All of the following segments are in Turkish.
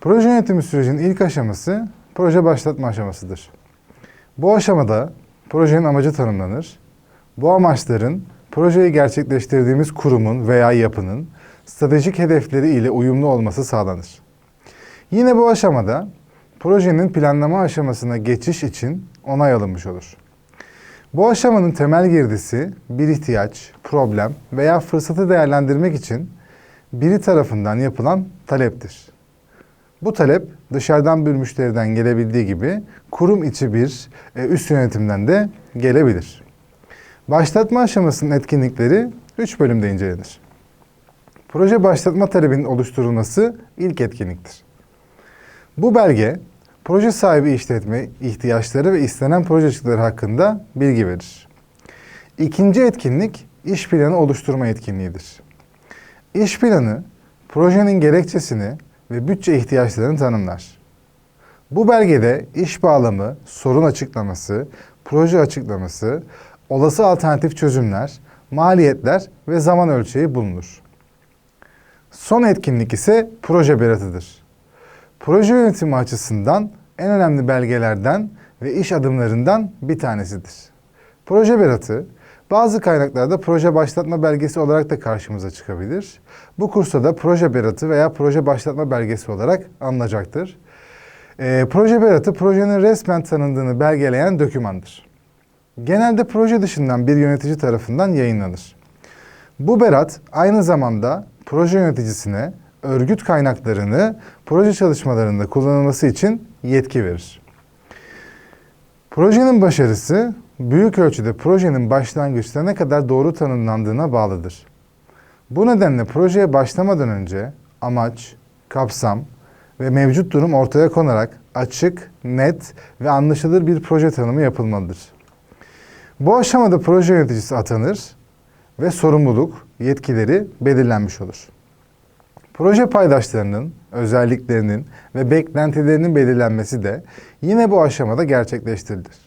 Proje yönetimi sürecinin ilk aşaması proje başlatma aşamasıdır. Bu aşamada projenin amacı tanımlanır. Bu amaçların projeyi gerçekleştirdiğimiz kurumun veya yapının stratejik hedefleri ile uyumlu olması sağlanır. Yine bu aşamada projenin planlama aşamasına geçiş için onay alınmış olur. Bu aşamanın temel girdisi bir ihtiyaç, problem veya fırsatı değerlendirmek için biri tarafından yapılan taleptir. Bu talep dışarıdan bir müşteriden gelebildiği gibi kurum içi bir e, üst yönetimden de gelebilir. Başlatma aşamasının etkinlikleri 3 bölümde incelenir. Proje başlatma talebinin oluşturulması ilk etkinliktir. Bu belge proje sahibi işletme ihtiyaçları ve istenen proje çıktıları hakkında bilgi verir. İkinci etkinlik iş planı oluşturma etkinliğidir. İş planı projenin gerekçesini ve bütçe ihtiyaçlarını tanımlar. Bu belgede iş bağlamı, sorun açıklaması, proje açıklaması, olası alternatif çözümler, maliyetler ve zaman ölçeği bulunur. Son etkinlik ise proje beratıdır. Proje yönetimi açısından en önemli belgelerden ve iş adımlarından bir tanesidir. Proje beratı bazı kaynaklarda proje başlatma belgesi olarak da karşımıza çıkabilir. Bu kursta da proje beratı veya proje başlatma belgesi olarak anılacaktır. Ee, proje beratı projenin resmen tanındığını belgeleyen dokümandır. Genelde proje dışından bir yönetici tarafından yayınlanır. Bu berat aynı zamanda proje yöneticisine örgüt kaynaklarını proje çalışmalarında kullanılması için yetki verir. Projenin başarısı büyük ölçüde projenin başlangıçta ne kadar doğru tanımlandığına bağlıdır. Bu nedenle projeye başlamadan önce amaç, kapsam ve mevcut durum ortaya konarak açık, net ve anlaşılır bir proje tanımı yapılmalıdır. Bu aşamada proje yöneticisi atanır ve sorumluluk, yetkileri belirlenmiş olur. Proje paydaşlarının, özelliklerinin ve beklentilerinin belirlenmesi de yine bu aşamada gerçekleştirilir.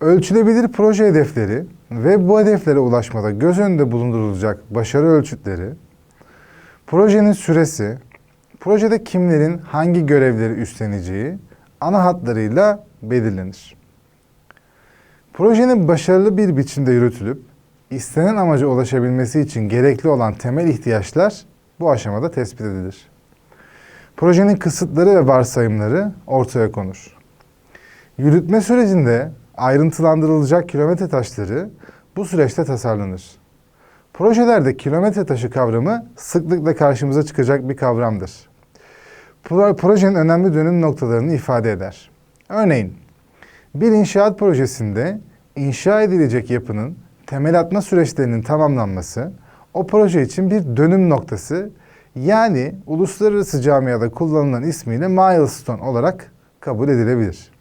Ölçülebilir proje hedefleri ve bu hedeflere ulaşmada göz önünde bulundurulacak başarı ölçütleri, projenin süresi, projede kimlerin hangi görevleri üstleneceği ana hatlarıyla belirlenir. Projenin başarılı bir biçimde yürütülüp istenen amaca ulaşabilmesi için gerekli olan temel ihtiyaçlar bu aşamada tespit edilir. Projenin kısıtları ve varsayımları ortaya konur. Yürütme sürecinde ayrıntılandırılacak kilometre taşları bu süreçte tasarlanır. Projelerde kilometre taşı kavramı sıklıkla karşımıza çıkacak bir kavramdır. Pro- Projenin önemli dönüm noktalarını ifade eder. Örneğin, bir inşaat projesinde inşa edilecek yapının temel atma süreçlerinin tamamlanması, o proje için bir dönüm noktası, yani uluslararası camiada kullanılan ismiyle milestone olarak kabul edilebilir.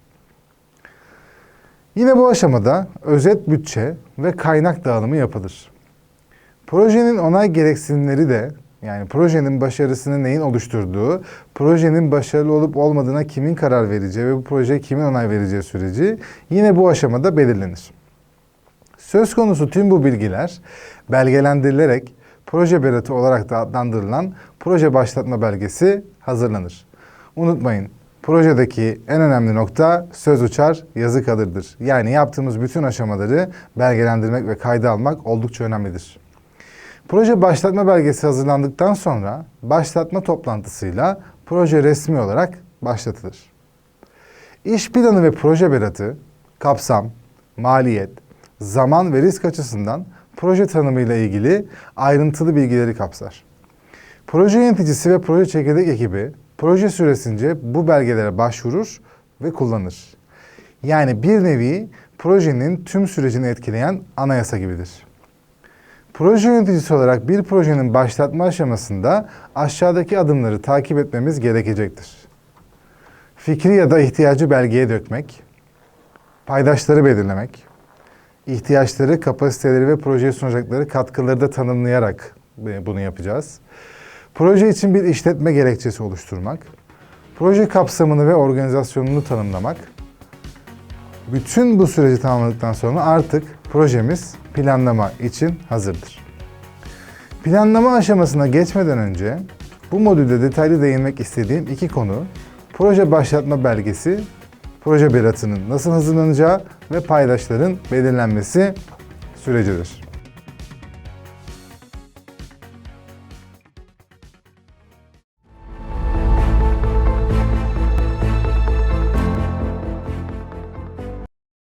Yine bu aşamada özet bütçe ve kaynak dağılımı yapılır. Projenin onay gereksinimleri de yani projenin başarısını neyin oluşturduğu, projenin başarılı olup olmadığına kimin karar vereceği ve bu projeye kimin onay vereceği süreci yine bu aşamada belirlenir. Söz konusu tüm bu bilgiler belgelendirilerek proje beratı olarak da adlandırılan proje başlatma belgesi hazırlanır. Unutmayın, projedeki en önemli nokta söz uçar, yazı kalırdır. Yani yaptığımız bütün aşamaları belgelendirmek ve kayda almak oldukça önemlidir. Proje başlatma belgesi hazırlandıktan sonra başlatma toplantısıyla proje resmi olarak başlatılır. İş planı ve proje beratı, kapsam, maliyet, zaman ve risk açısından proje tanımıyla ilgili ayrıntılı bilgileri kapsar. Proje yöneticisi ve proje çekirdek ekibi proje süresince bu belgelere başvurur ve kullanır. Yani bir nevi projenin tüm sürecini etkileyen anayasa gibidir. Proje yöneticisi olarak bir projenin başlatma aşamasında aşağıdaki adımları takip etmemiz gerekecektir. Fikri ya da ihtiyacı belgeye dökmek, paydaşları belirlemek, ihtiyaçları, kapasiteleri ve projeye sunacakları katkıları da tanımlayarak e, bunu yapacağız. Proje için bir işletme gerekçesi oluşturmak, proje kapsamını ve organizasyonunu tanımlamak. Bütün bu süreci tamamladıktan sonra artık projemiz planlama için hazırdır. Planlama aşamasına geçmeden önce Bu modülde detaylı değinmek istediğim iki konu, proje başlatma belgesi, proje beratının nasıl hazırlanacağı ve paydaşların belirlenmesi sürecidir.